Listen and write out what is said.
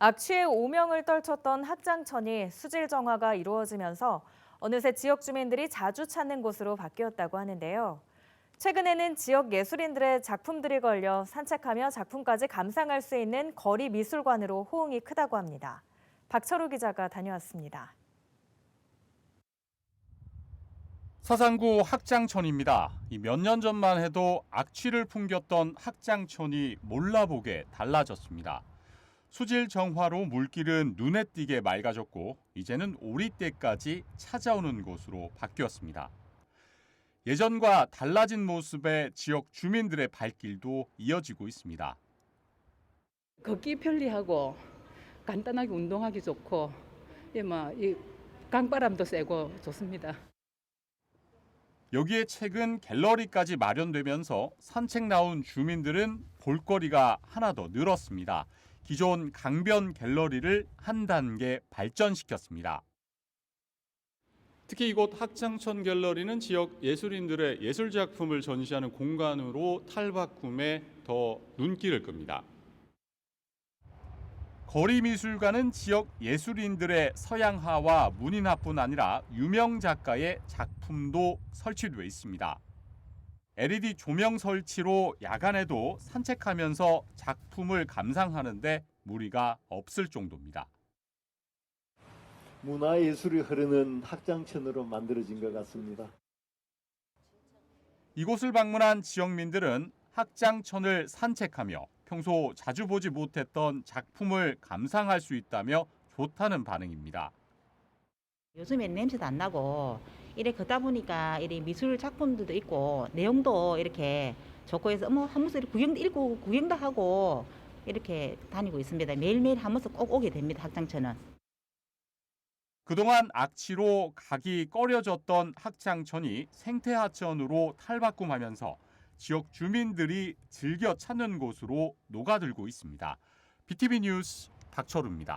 악취의 오명을 떨쳤던 학장천이 수질 정화가 이루어지면서 어느새 지역 주민들이 자주 찾는 곳으로 바뀌었다고 하는데요. 최근에는 지역 예술인들의 작품들이 걸려 산책하며 작품까지 감상할 수 있는 거리 미술관으로 호응이 크다고 합니다. 박철우 기자가 다녀왔습니다. 서산구 학장천입니다. 몇 년 전만 해도 악취를 풍겼던 학장천이 몰라보게 달라졌습니다. 수질 정화로 물길은 눈에 띄게 맑아졌고 이제는 오리떼까지 찾아오는 곳으로 바뀌었습니다. 예전과 달라진 모습의 지역 주민들의 발길도 이어지고 있습니다. 걷기 편리하고 간단하게 운동하기 좋고 예, 뭐 이 강바람도 쐬고 좋습니다. 여기에 최근 갤러리까지 마련되면서 산책 나온 주민들은 볼거리가 하나 더 늘었습니다. 기존 강변 갤러리를 한 단계 발전시켰습니다. 특히 이곳 학장천 갤러리는 지역 예술인들의 예술 작품을 전시하는 공간으로 탈바꿈에 더 눈길을 끕니다. 거리 미술관은 지역 예술인들의 서양화와 문인화뿐 아니라 유명 작가의 작품도 설치되어 있습니다. LED 조명 설치로 야간에도 산책하면서 작품을 감상하는데 무리가 없을 정도입니다. 문화예술이 흐르는 학장천으로 만들어진 것 같습니다. 이곳을 방문한 지역민들은 학장천을 산책하며 평소 자주 보지 못했던 작품을 감상할 수 있다며 좋다는 반응입니다. 요즘엔 냄새도 안 나고 이래 걷다 보니까 이래 미술 작품들도 있고 내용도 이렇게 좋고 해서 한 번씩 구경도 읽고 구경도 하고 이렇게 다니고 있습니다. 매일매일 한 번씩 꼭 오게 됩니다. 학장천은. 그동안 악취로 각이 꺼려졌던 학장천이 생태하천으로 탈바꿈하면서 지역 주민들이 즐겨 찾는 곳으로 녹아들고 있습니다. BTV 뉴스 박철우입니다.